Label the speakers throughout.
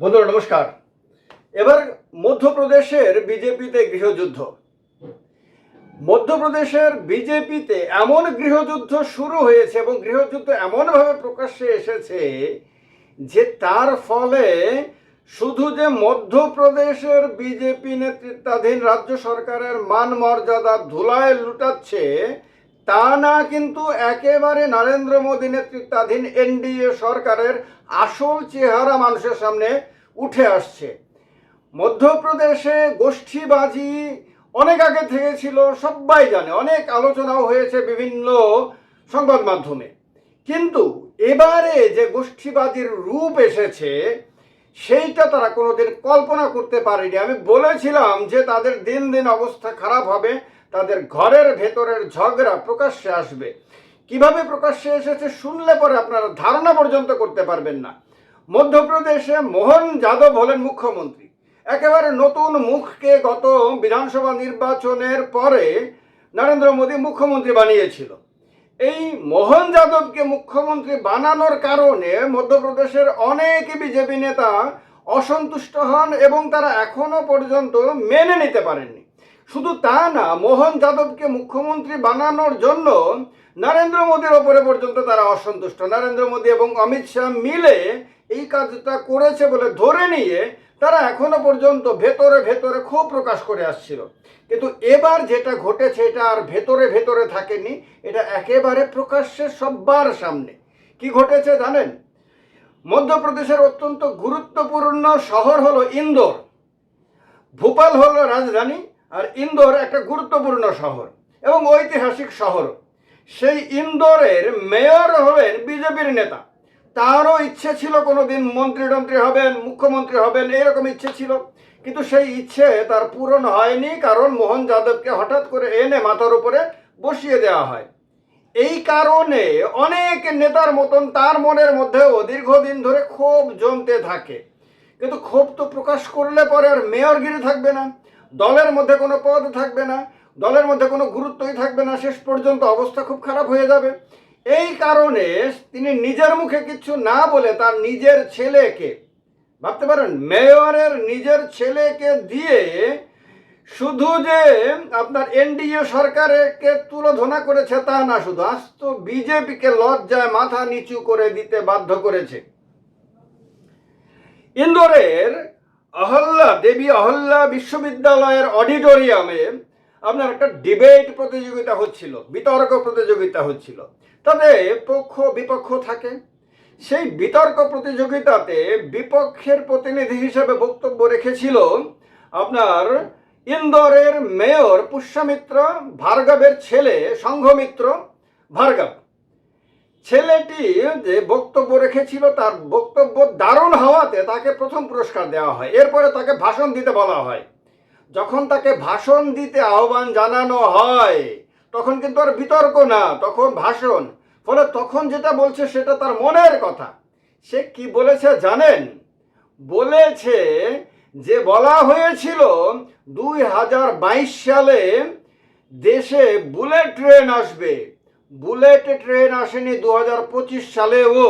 Speaker 1: বন্ধুরা, নমস্কার। এবার মধ্যপ্রদেশের বিজেপিতে গৃহযুদ্ধ। মধ্যপ্রদেশের বিজেপিতে এমন গৃহযুদ্ধ শুরু হয়েছে এবং গৃহযুদ্ধ এমনভাবে প্রকাশ্যে এসেছে যে তার ফলে শুধু যে মধ্যপ্রদেশের বিজেপি নেতৃত্বাধীন রাজ্য সরকারের মান মর্যাদা ধুলায় লুটাচ্ছে তা না কিন্তু একেবারে নরেন্দ্র মোদী নেতৃত্বাধীন এনডিএ সরকারের আসল চেহারা মানুষের সামনে উঠে আসছে। মধ্যপ্রদেশে গোষ্ঠীবাজি অনেক আগে থেকে ছিল, সবাই জানে, অনেক আলোচনাও হয়েছে বিভিন্ন সংবাদ মাধ্যমে। কিন্তু এবারে যে গোষ্ঠীবাজির রূপ এসেছে, সেইটা তারা কোনোদিন কল্পনা করতে পারেনি। আমি বলেছিলাম যে তাদের দিন দিন অবস্থা খারাপ হবে তাদের ঘরের ভেতরের ঝগড়া প্রকাশ্যে আসবে। কীভাবে প্রকাশ্যে এসেছে শুনলে পরে আপনারা ধারণা পর্যন্ত করতে পারবেন না। মধ্যপ্রদেশে মোহন যাদব হলেন মুখ্যমন্ত্রী। একেবারে নতুন মুখকে গত বিধানসভা নির্বাচনের পরে নরেন্দ্র মোদী মুখ্যমন্ত্রী বানিয়েছিল। এই মোহন যাদবকে মুখ্যমন্ত্রী বানানোর কারণে মধ্যপ্রদেশের অনেক বিজেপি নেতা অসন্তুষ্ট হন এবং তারা এখনও পর্যন্ত মেনে নিতে পারেননি। শুধু তা না, মোহন যাদবকে মুখ্যমন্ত্রী বানানোর জন্য নরেন্দ্র মোদীর ওপরে পর্যন্ত তারা অসন্তুষ্ট। নরেন্দ্র মোদী এবং অমিত শাহ মিলে এই কাজটা করেছে বলে ধরে নিয়ে তারা এখনও পর্যন্ত ভেতরে ভেতরে ক্ষোভ প্রকাশ করে আসছিল। কিন্তু এবার যেটা ঘটেছে, এটা আর ভেতরে ভেতরে থাকেনি, এটা একেবারে প্রকাশ্যে সব্বার সামনে। কি ঘটেছে জানেন? মধ্যপ্রদেশের অত্যন্ত গুরুত্বপূর্ণ শহর হলো ইন্দোর। ভোপাল হলো রাজধানী আর ইন্দোর একটা গুরুত্বপূর্ণ শহর এবং ঐতিহাসিক শহর। সেই ইন্দোরের মেয়র হলেন বিজেপির নেতা। তারও ইচ্ছে ছিল কোনোদিন মন্ত্রী টন্ত্রী হবেন, মুখ্যমন্ত্রী হবেন, এরকম ইচ্ছে ছিল। কিন্তু সেই ইচ্ছে তার পূরণ হয়নি, কারণ মোহন যাদবকে হঠাৎ করে এনে মাথার উপরে বসিয়ে দেওয়া হয়। এই কারণে অনেক নেতার মতন তার মনের মধ্যেও দীর্ঘদিন ধরে ক্ষোভ জমতে থাকে। কিন্তু ক্ষোভ তো প্রকাশ করলে পরে আর মেয়র মেয়রগিরি থাকবে না। দলের মধ্যে কোনো পদ থাকবে না, দলের মধ্যে কোনো গুরুত্বই থাকবে না, শেষ পর্যন্ত অবস্থা খুব খারাপ হয়ে যাবে। এই কারণে তিনি নিজের মুখে কিছু না বলে তার নিজের ছেলেকে, ভাবতে পারেন, মেয়রের নিজের ছেলেকে দিয়ে শুধু যে আপনার এনডিএ সরকারকে তুলোধনা করেছে তা না, শুধু আস্ত বিজেপিকে লজ্জায় মাথা নিচু করে দিতে বাধ্য করেছে। ইন্দোরের অহল্লা দেবী অহল্লা বিশ্ববিদ্যালয়ের অডিটোরিয়ামে আপনার একটা ডিবেট প্রতিযোগিতা হচ্ছিল, বিতর্ক প্রতিযোগিতা হচ্ছিল। তাতে পক্ষ, বিপক্ষ থাকে। সেই বিতর্ক প্রতিযোগিতাতে বিপক্ষের প্রতিনিধি হিসেবে বক্তব্য রেখেছিল আপনার ইন্দোরের মেয়র পুষ্যমিত্র ভার্গবের ছেলে, সংঘমিত্র ভার্গব। ছেলেটি যে বক্তব্য রেখেছিল, তার বক্তব্য দারুণ হওয়াতে তাকে প্রথম পুরস্কার দেওয়া হয়। এরপরে তাকে ভাষণ দিতে বলা হয়। যখন তাকে ভাষণ দিতে আহ্বান জানানো হয়, তখন কিন্তু আর বিতর্ক না, তখন ভাষণ। ফলে তখন যেটা বলছে সেটা তার মনের কথা। সে কি বলেছে জানেন? বলেছে যে বলা হয়েছিল, দুই হাজার বাইশ সালে দেশে বুলেট ট্রেন আসবে। বুলেট ট্রেন আসেনি দু হাজার পঁচিশ সালেও।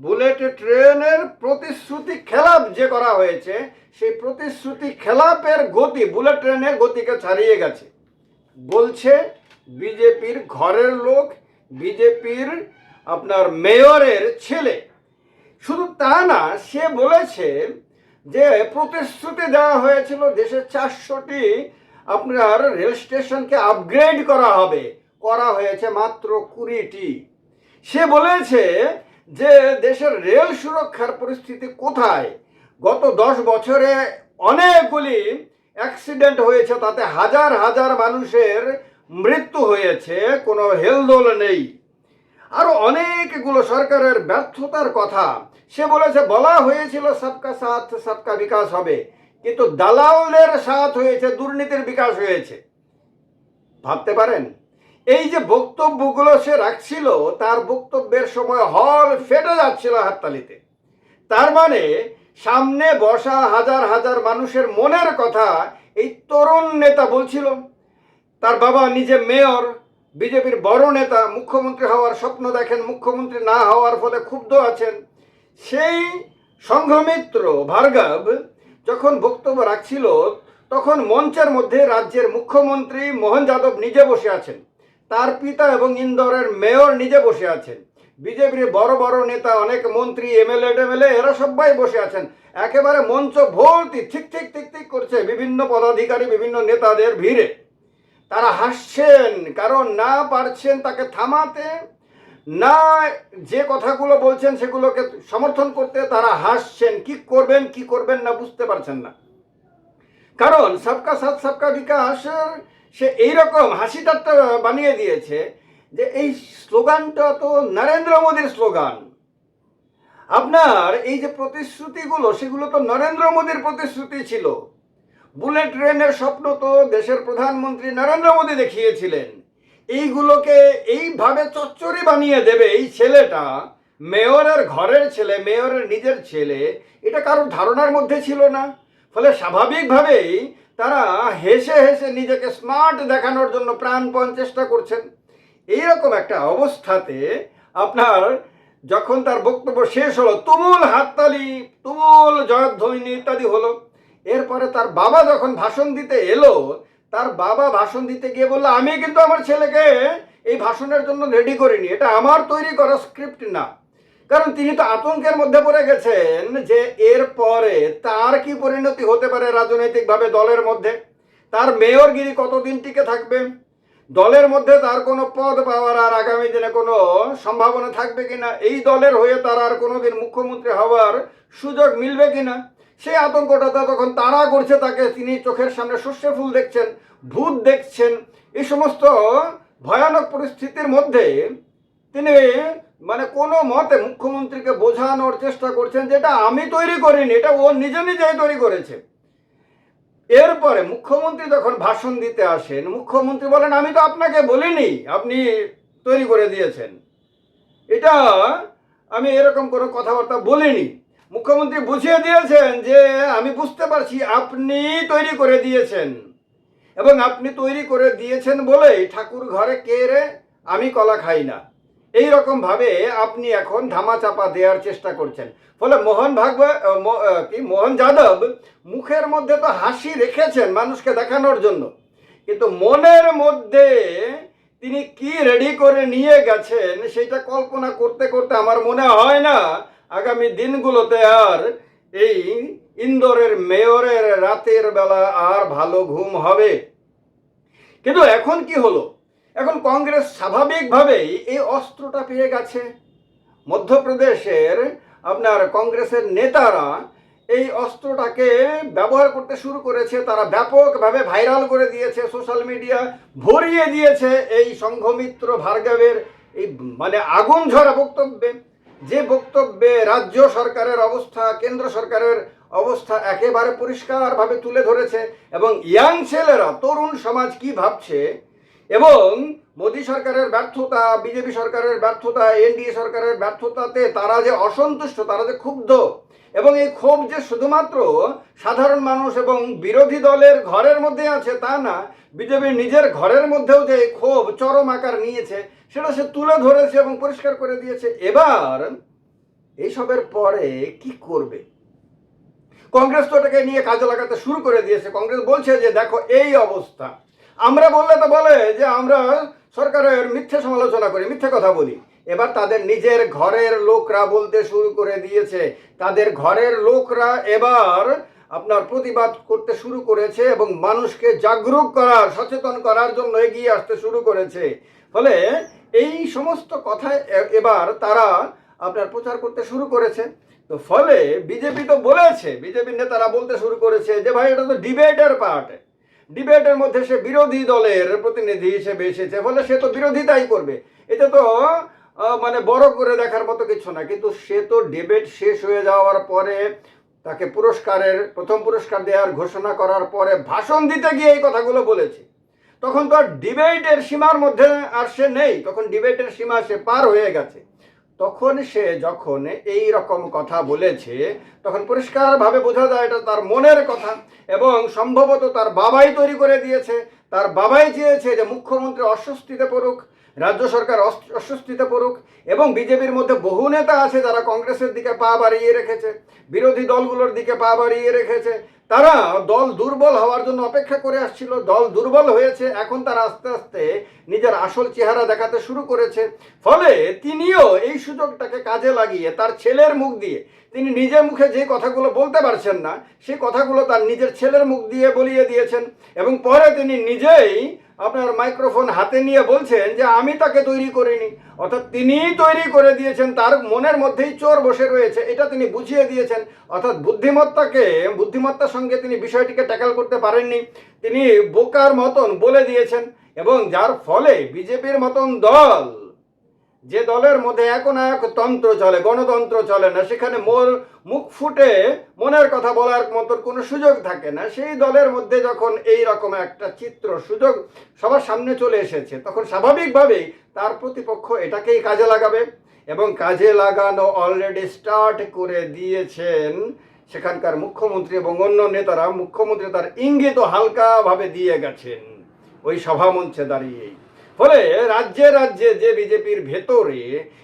Speaker 1: বুলেট ট্রেনের প্রতিশ্রুতি খেলাপ যে করা হয়েছে, সেই প্রতিশ্রুতি খেলাপের গতি, বুলেট ট্রেনের গতিকে ছাড়িয়ে গেছে। বলছে বিজেপির ঘরের লোক, বিজেপির আপনার মেয়রের ছেলে। শুধু তা না, সে বলেছে যে প্রতিশ্রুতি দেওয়া হয়েছিল দেশের চারশোটি আপনার রেল স্টেশনকে আপগ্রেড করা হবে। করা হয়েছে মাত্র কুড়িটি। সে বলেছে যে দেশের রেল সুরক্ষার পরিস্থিতি কোথায়? গত দশ বছরে অনেকগুলি অ্যাক্সিডেন্ট হয়েছে, তাতে হাজার হাজার মানুষের মৃত্যু হয়েছে, কোনো হেলদোল নেই। আরও অনেকগুলো সরকারের ব্যর্থতার কথা। সে বলেছে, বলা হয়েছিল, সবকা সাথ, সবকা বিকাশ হবে। কিন্তু দালালদের সাথ হয়েছে, দুর্নীতির বিকাশ হয়েছে। ভাবতে পারেন? এই যে বক্তব্যগুলো সে রাখছিল, তার বক্তব্যের সময় হল ফেটে যাচ্ছিল হাততালিতে। তার মানে সামনে বসা হাজার হাজার মানুষের মনের কথা এই তরুণ নেতা বলছিল। তার বাবা নিজে মেয়র, বিজেপির বড় নেতা, মুখ্যমন্ত্রী হওয়ার স্বপ্ন দেখেন, মুখ্যমন্ত্রী না হওয়ার ফলে ক্ষুব্ধ আছেন। সেই সংঘমিত্র ভার্গব যখন বক্তব্য রাখছিল, তখন মঞ্চের মধ্যে রাজ্যের মুখ্যমন্ত্রী মোহন যাদব নিজে বসে আছেন। তার পিতা এবং ইন্দোরের মেয়র নিজে বসে আছেন। বিজেপির বড় বড় নেতা, অনেক মন্ত্রী, এমএলএ, টেমএলএ, এরা সবাই বসে আছেন। একেবারে মঞ্চ ভর্তি ঠিক ঠিক ঠিক ঠিক করছে বিভিন্ন পদাধিকারী, বিভিন্ন নেতাদের ভিড়ে। তারা হাসছেন, কারণ না পারছেন তাকে থামাতে, না যে কথাগুলো বলছেন সেগুলোকে সমর্থন করতে তারা হাসছেন। কি করবেন কি করবেন না বুঝতে পারছেন না। কারণ সবকা সাথ, সবকা বিকাশ সে এইরকম হাসি ঠাট্টা বানিয়ে দিয়েছে যে এই স্লোগানটা তো নরেন্দ্র মোদীর স্লোগান। আপনার এই যে প্রতিশ্রুতিগুলো, সেগুলো তো নরেন্দ্র মোদীর প্রতিশ্রুতি ছিল। বুলেট ট্রেনের স্বপ্ন তো দেশের প্রধানমন্ত্রী নরেন্দ্র মোদী দেখিয়েছিলেন। এইগুলোকে এইভাবে চচ্চড়ি বানিয়ে দেবে এই ছেলেটা, মেয়রের ঘরের ছেলে, মেয়রের নিজের ছেলে, এটা কারোর ধারণার মধ্যে ছিল না। ফলে স্বাভাবিকভাবেই তারা হেসে হেসে নিজেকে স্মার্ট দেখানোর জন্য প্রাণপণ চেষ্টা করছেন। এইরকম একটা অবস্থাতে আপনার যখন তার বক্তব্য শেষ হলো, তুমুল হাততালি, তুমুল জয়ধ্বনি ইত্যাদি হলো। এরপরে তার বাবা যখন ভাষণ দিতে এলো, তার বাবা ভাষণ দিতে গিয়ে বলল, আমি কিন্তু আমার ছেলেকে এই ভাষণের জন্য রেডি করিনি। এটা আমার তৈরি করা স্ক্রিপ্ট না। কারণ তিনি তো আতঙ্কের মধ্যে পড়ে গেছেন যে এর পরে তার কি পরিণতি হতে পারে রাজনৈতিকভাবে দলের মধ্যে? তার মেয়রগিরি কতদিন টিকে থাকবে? দলের মধ্যে তার কোনো পদ পাওয়ার আর আগামী দিনে কোনো সম্ভাবনা থাকবে কিনা? এই দলের হয়ে তার আর কোনোদিন মুখ্যমন্ত্রী হওয়ার সুযোগ মিলবে কিনা? সেই আতঙ্কটা তখন তারা করছে, তাকে তিনি চোখের সামনে শস্য ফুল দেখছেন, ভূত দেখছেন। এই সমস্ত ভয়ানক পরিস্থিতির মধ্যে তিনি মানে কোনো মতে মুখ্যমন্ত্রীকে বোঝানোর চেষ্টা করছেন যেটা আমি তৈরি করিনি, এটা ও নিজে নিজেই তৈরি করেছে। এরপরে মুখ্যমন্ত্রী যখন ভাষণ দিতে আসেন, মুখ্যমন্ত্রী বলেন, আমি তো আপনাকে বলিনি, আপনি তৈরি করে দিয়েছেন। এটা আমি এরকম কোনো কথাবার্তা বলিনি। মুখ্যমন্ত্রী বুঝিয়ে দিয়েছেন যে, আমি বুঝতে পারছি আপনি তৈরি করে দিয়েছেন। এবং আপনি তৈরি করে দিয়েছেন বলেই ঠাকুর ঘরে কে রে? আমি কলা খাই না। এই ভাবে আপনি এখন ধামাচাপা দেওয়ার চেষ্টা করছেন। ফলে মোহন ভাগবত কি, মোহন যাদব মুখের মধ্যে তো হাসি রেখেছেন মানুষকে দেখানোর জন্য। কিন্তু মনের মধ্যে তিনি কি রেডি করে নিয়ে গেছেন সেটা কল্পনা করতে করতে আমার মনে হয় না, আগামী দিনগুলোতে আর এই ইন্দোরের মেয়রের রাতের বেলা আর ভালো ঘুম হবে। কিন্তু এখন কি হলো? এখন কংগ্রেস স্বাভাবিকভাবেই এই অস্ত্রটা পেয়ে গেছে। মধ্যপ্রদেশের আপনার কংগ্রেসের নেতারা এই অস্ত্রটাকে ব্যবহার করতে শুরু করেছে, তারা ব্যাপকভাবে ভাইরাল করে দিয়েছে, সোশ্যাল মিডিয়া ভরিয়ে দিয়েছে এই সংঘমিত্র ভার্গবের এই মানে আগুন ঝরা বক্তব্যে। যে বক্তব্যে রাজ্য সরকারের অবস্থা, কেন্দ্র সরকারের অবস্থা একেবারে পরিষ্কারভাবে তুলে ধরেছে এবং ইয়াং ছেলেরা, তরুণ সমাজ কি ভাবছে এবং মোদী সরকারের ব্যর্থতা, বিজেপি সরকারের ব্যর্থতা, এনডিএ সরকারের ব্যর্থতাতে তারা যে অসন্তুষ্ট, তারা যে ক্ষুব্ধ এবং এই ক্ষোভ যে শুধুমাত্র সাধারণ মানুষ এবং বিরোধী দলের ঘরের মধ্যে আছে তা না বিজেপির নিজের ঘরের মধ্যেও যে ক্ষোভ চরম আকার নিয়েছে, সেটা সে তুলে ধরেছে এবং পরিষ্কার করে দিয়েছে। এবার এইসবের পরে কি করবে? কংগ্রেস তো এটাকে নিয়ে কাজে লাগাতে শুরু করে দিয়েছে। কংগ্রেস বলছে যে, দেখো, এই অবস্থা। আমরা বললে তো বলে যে আমরা সরকারের মিথ্যে সমালোচনা করি, মিথ্যে কথা বলি। এবার তাদের নিজের ঘরের লোকরা বলতে শুরু করে দিয়েছে। তাদের ঘরের লোকরা এবার আপনার প্রতিবাদ করতে শুরু করেছে এবং মানুষকে জাগরুক করার, সচেতন করার জন্য এগিয়ে আসতে শুরু করেছে। ফলে এই সমস্ত কথা এবার তারা আপনার প্রচার করতে শুরু করেছে। তো ফলে বিজেপি তো বলেছে, বিজেপির নেতারা বলতে শুরু করেছে যে, ভাই, এটা তো ডিবেটের পার্ট। ডিবেটের মধ্যে সে বিরোধী দলের প্রতিনিধি হিসেবে এসেছে, ফলে সে তো বিরোধিতাই করবে। এটা তো মানে বড় করে দেখার মতো কিছু না, কিন্তু সে তো ডিবেট শেষ হয়ে যাওয়ার পরে তাকে পুরস্কারের, প্রথম পুরস্কার দেওয়ার ঘোষণা করার পরে ভাষণ দিতে গিয়ে এই কথাগুলো বলেছে। তখন তো আর ডিবেটের সীমার মধ্যে আর সে নেই, তখন ডিবেটের সীমা সে পার হয়ে গেছে। তখন সে যখন এই রকম কথা বলেছে, তখন পরিষ্কারভাবে বোঝা যায় এটা তার মনের কথা এবং সম্ভবত তার বাবাই তৈরি করে দিয়েছে। তার বাবাই চেয়েছে যে মুখ্যমন্ত্রী অস্বস্তিতে পড়ুক, রাজ্য সরকার অস্বস্তিতে পড়ুক এবং বিজেপির মধ্যে বহু নেতা আছে যারা কংগ্রেসের দিকে পা বাড়িয়ে রেখেছে, বিরোধী দলগুলোর দিকে পা বাড়িয়ে রেখেছে। তারা দল দুর্বল হওয়ার জন্য অপেক্ষা করে আসছিল। দল দুর্বল হয়েছে, এখন তারা আস্তে আস্তে নিজের আসল চেহারা দেখাতে শুরু করেছে। ফলে তিনিও এই সুযোগটাকে কাজে লাগিয়ে তার ছেলের মুখ দিয়ে, তিনি নিজের মুখে যে কথাগুলো বলতে পারছেন না সেই কথাগুলো তার নিজের ছেলের মুখ দিয়ে বলিয়ে দিয়েছেন এবং পরে তিনি নিজেই আপনার মাইক্রোফোন হাতে নিয়ে বলছেন যে আমি তাকে তৈরি করিনি, অর্থাৎ তিনিই তৈরি করে দিয়েছেন, তার মনের মধ্যেই চোর বসে রয়েছে, এটা তিনি বুঝিয়ে দিয়েছেন, অর্থাৎ বুদ্ধিমত্তাকে, বুদ্ধিমত্তার সঙ্গে তিনি বিষয়টিকে ট্যাকেল করতে পারেননি, তিনি বোকার মতন বলে দিয়েছেন, এবং যার ফলে বিজেপির মতন দল যে দলের মধ্যে এক না এক তন্ত্র চলে, গণতন্ত্র চলে না, সেখানে মোর মুখ ফুটে মনের কথা বলার মতন কোনো সুযোগ থাকে না। সেই দলের মধ্যে যখন এই রকম একটা চিত্র সুযোগ সবার সামনে চলে এসেছে, তখন স্বাভাবিকভাবেই তার প্রতিপক্ষ এটাকেই কাজে লাগাবে এবং কাজে লাগানো অলরেডি স্টার্ট করে দিয়েছেন সেখানকার মুখ্যমন্ত্রী এবং অন্য নেতারা। মুখ্যমন্ত্রী তার ইঙ্গিত হালকাভাবে দিয়ে গেছেন। ওই সভামঞ্চে দাঁড়িয়েই। ফলে রাজ্যে রাজ্যে যে বিজেপির ভেতরে,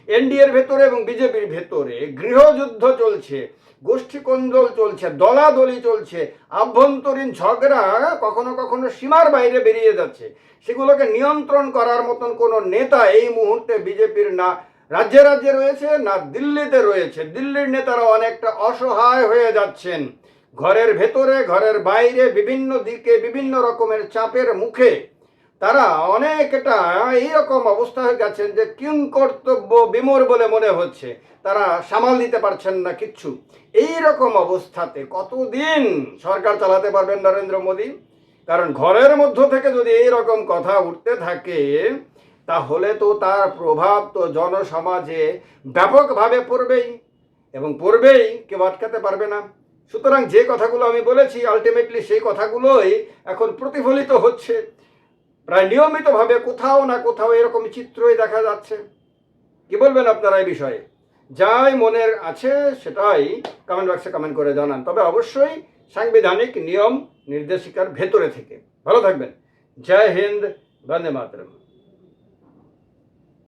Speaker 1: এনডিএর ভেতরে এবং বিজেপির ভেতরে গৃহযুদ্ধ চলছে গোষ্ঠী কোন্দল চলছে, দলাদলি চলছে, আভ্যন্তরীণ ঝগড়া কখনো কখনো সীমার বাইরে বেরিয়ে যাচ্ছে। সেগুলোকে নিয়ন্ত্রণ করার মতন কোনো নেতা এই মুহূর্তে বিজেপির না রাজ্যে রাজ্যে রয়েছে, না দিল্লিতে রয়েছে। দিল্লির নেতারা অনেকটা অসহায় হয়ে যাচ্ছেন। ঘরের ভেতরে, ঘরের বাইরে, বিভিন্ন দিকে, বিভিন্ন রকমের চাপের মুখে তারা অনেকটা এইরকম অবস্থা হয়ে গেছেন যে কিং কর্তব্য বিমোর বলে মনে হচ্ছে। তারা সামাল দিতে পারছেন না কিচ্ছু। এই রকম অবস্থাতে কতদিন সরকার চালাতে পারবেন নরেন্দ্র মোদী? কারণ ঘরের মধ্য থেকে যদি এই রকম কথা উঠতে থাকে, তাহলে তো তার প্রভাব তো জনসমাজে ব্যাপকভাবে পড়বেই এবং পড়বেই, কেউ আটকাতে পারবে না। সুতরাং যে কথাগুলো আমি বলেছি আলটিমেটলি সেই কথাগুলোই এখন প্রতিফলিত হচ্ছে। প্রায় নিয়মিতভাবে কোথাও না কোথাও এরকম চিত্রই দেখা যাচ্ছে। কি বলবেন আপনারা এই বিষয়ে? যাই মনের আছে সেটাই কমেন্ট বক্সে কমেন্ট করে জানান। তবে অবশ্যই সাংবিধানিক নিয়ম নির্দেশিকার ভেতরে থেকে। ভালো থাকবেন। জয় হিন্দ, বন্দে মাতরম।